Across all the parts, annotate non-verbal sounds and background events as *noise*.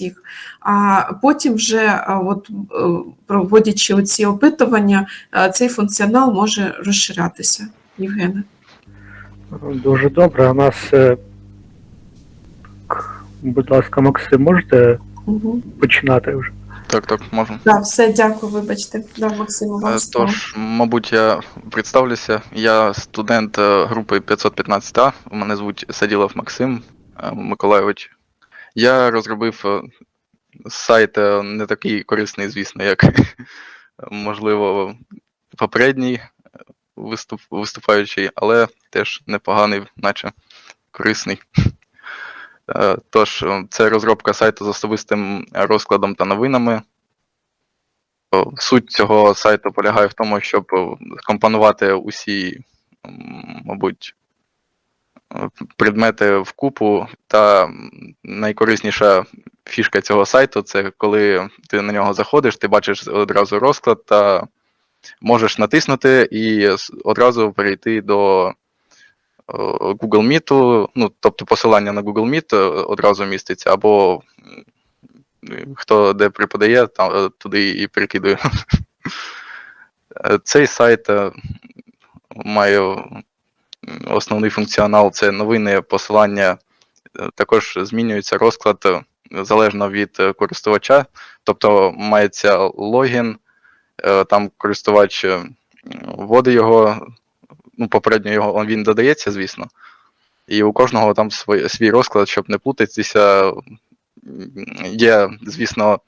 всіх. А потім, вже от, е, проводячи оці опитування, е, цей функціонал може розширятися. Євгене. Дуже добре. У нас, е, будь ласка, Максим, можете Угу. починати вже? Так, так, можу. Так, все, дякую, вибачте. Да, Максиму, вам Е. Тож, мабуть, я представлюся. Я студент е, групи 515А. Мене звуть Саділов Максим е, Миколайович. Я розробив е, сайт е, не такий корисний, звісно, як *laughs* можливо попередній е, виступ, виступаючий, але теж непоганий, наче корисний. *laughs* Тож, це розробка сайту з особистим розкладом та новинами. Суть цього сайту полягає в тому, щоб о, скомпонувати усі, мабуть, предмети в купу. Та найкорисніша фішка цього сайту це коли ти на нього заходиш, ти бачиш одразу розклад та можеш натиснути і одразу перейти до Google Meet, ну, тобто посилання на Google Meet е, одразу міститься, або хто де преподає, там е, туди і перекидує. *laughs* Е, Цей сайт має основний функціонал це новини, посилання. Е, Також змінюється розклад е, залежно від е, користувача. Тобто мається логін, там користувач вводить його, ну, попередньо його він додається, звісно. І у кожного там свій, свій розклад, щоб не плутатися. Є, звісно,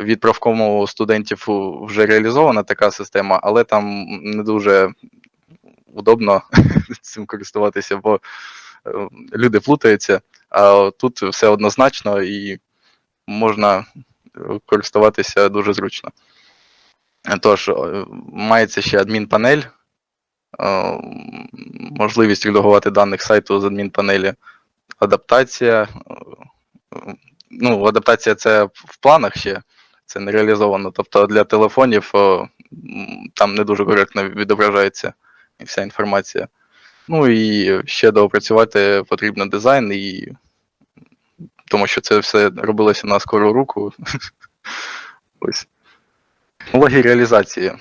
від правкому студентів вже реалізована така система, але там не дуже удобно *laughs* цим користуватися, бо е, люди плутаються, а тут все однозначно і можна е, користуватися дуже зручно. Тож, е, мається ще адмінпанель, можливість редагувати даних сайту з адмінпанелі, адаптація. Ну, адаптація це в планах ще, це не реалізовано. Тобто для телефонів там не дуже коректно відображається вся інформація. Ну і ще доопрацювати потрібно дизайн, і тому що це все робилося на скору руку. *laughs* Ось. Технології реалізації.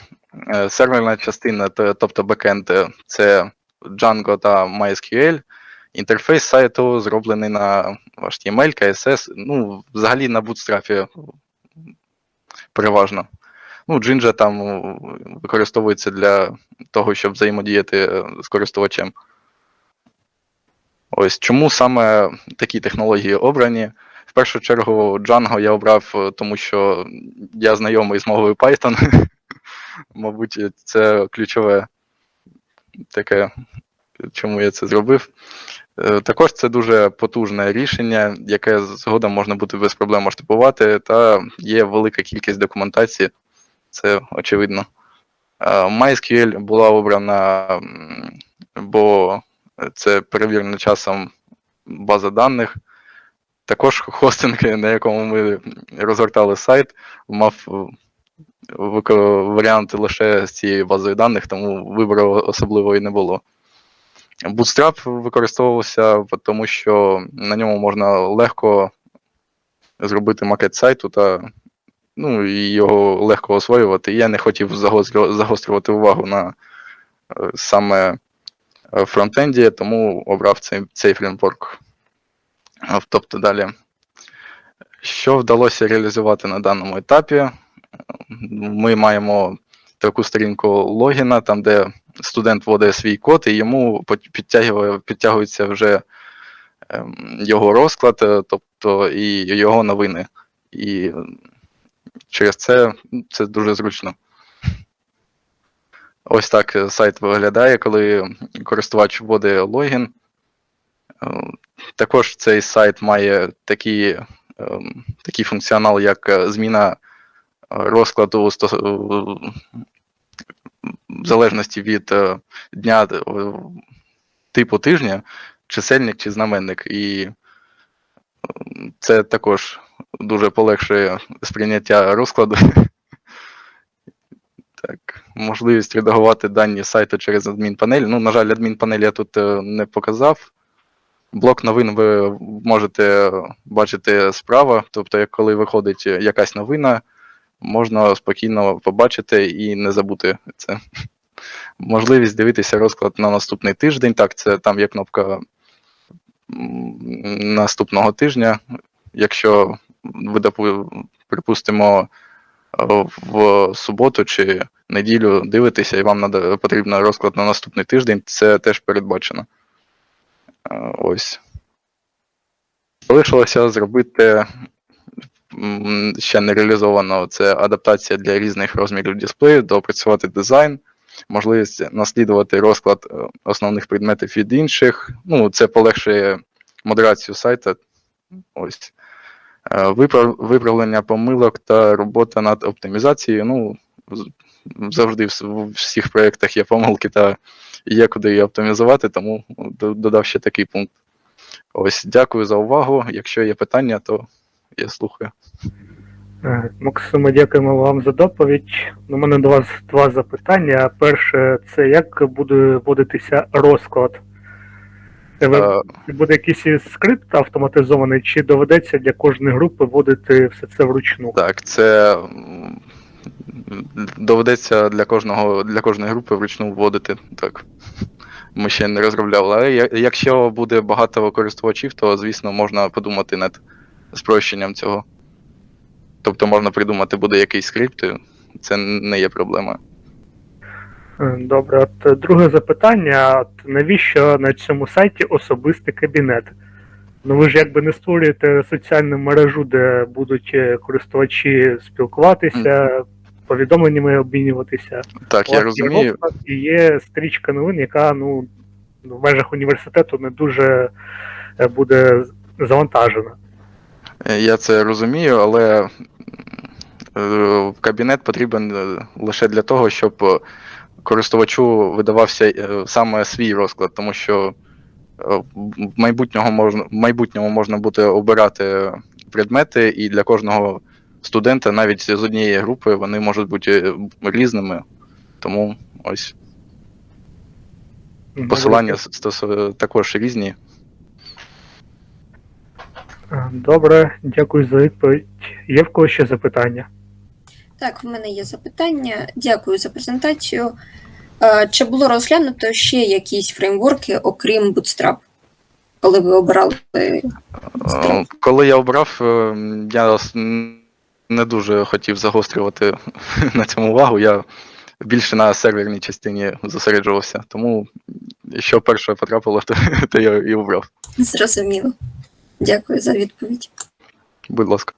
Е, Серверна частина, тобто бекенд, е, це Django та MySQL. Інтерфейс сайту зроблений на HTML, CSS, ну, взагалі на Bootstrap переважно. Ну, Jinja там е, використовується для того, щоб взаємодіяти е, з користувачем. Ось чому саме такі технології обрані. В першу чергу Django я обрав, е, тому що я знайомий з мовою Python. *laughs* Мабуть, це ключове таке, чому я це зробив. Також це дуже потужне рішення, яке згодом можна буде без проблем масштабувати, та є велика кількість документації, це очевидно. Е, MySQL була обрана, бо це перевірена часом база даних. Також хостинг, на якому ми розгортали сайт, мав е, варіанти лише з цією базою даних, тому вибору особливо і не було. Bootstrap використовувався, тому що на ньому можна легко зробити макет сайту та ну, і його легко освоювати. Я не хотів загострювати увагу на е, саме е, фронтенді, тому обрав цей, цей фреймворк. Е, Тобто далі. Що вдалося реалізувати на даному етапі? Ми маємо таку сторінку логіна, там, де студент вводить свій код, і йому підтягує, підтягується вже ем, його розклад, тобто і його новини. І через це це дуже зручно. Ось так е, сайт виглядає, коли користувач вводить логін. Е, Також цей сайт має такі, ем, такий функціонал, як е, зміна розкладу в залежності від дня типу тижня, чисельник чи знаменник. І це також дуже полегшує сприйняття розкладу. *laughs* Так, можливість редагувати дані сайту через адмінпанель. Ну, на жаль, адмінпанель я тут е, не показав. Блок новин ви можете бачити справа, тобто, як коли виходить якась новина, можна спокійно побачити і не забути це. *laughs* Можливість дивитися розклад на наступний тиждень. Так, це там є кнопка наступного тижня. Якщо ви, припустимо, е, в суботу чи неділю дивитеся, і вам надо, потрібно розклад на наступний тиждень, це теж передбачено. Е, Ось. Залишилося зробити ще не реалізовано це адаптація для різних розмірів дисплею, доопрацювати дизайн, можливість наслідувати розклад е, основних предметів від інших. Ну, це полегшує модерацію сайта. Ось. Е, виправ- Виправлення помилок та робота над оптимізацією. Ну, завжди в всіх проєктах є помилки та є куди її оптимізувати, тому додав ще такий пункт. Ось, дякую за увагу. Якщо є питання, то я слухаю. Е, Максиме, дякуємо вам за доповідь. У мене до вас два запитання. Перше, це як буде вводитися розклад? Е, це буде якийсь скрипт автоматизований, чи доведеться для кожної групи вводити все це вручну? Так, це доведеться для кожного для кожної групи вручну вводити. Так. Ми ще не розробляли. Але якщо буде багато користувачів, то звісно можна подумати над спрощенням цього. Тобто можна придумати буде якийсь скрипт, це не є проблемою. Е, Добре, от е, друге запитання: от навіщо на цьому сайті особистий кабінет? Ну ви ж якби не створюєте соціальну мережу, де будуть е, користувачі спілкуватися, повідомленнями обмінюватися. Так, У я розумію. І є стрічка новин, яка ну в межах університету не дуже буде завантажена. Е, Я це розумію, але е, кабінет потрібен е, лише для того, щоб користувачу видавався саме свій розклад, тому що в майбутнього можна, в майбутньому можна буде обирати предмети, і для кожного студента, навіть з однієї групи, вони можуть бути різними. Тому ось посилання також різні. Добре, дякую за відповідь. Є в когось ще запитання? Так, в мене є запитання. Дякую за презентацію. Е, Чи було розглянуто ще якісь фреймворки, окрім Bootstrap, коли ви обирали? Е, Коли я обрав, е, я не дуже хотів загострювати *laughs* на цьому увагу. Я більше на серверній частині зосереджувався. Тому, що перше потрапило, *laughs* то я і обрав. Зрозуміло. Дякую за відповідь. Будь ласка.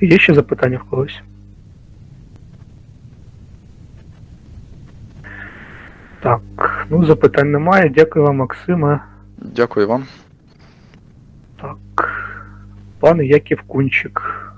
Є ще запитання в когось? Так, ну запитань немає. Дякую вам, Максиме. Дякую вам. Так. Пан Яків Кунчик.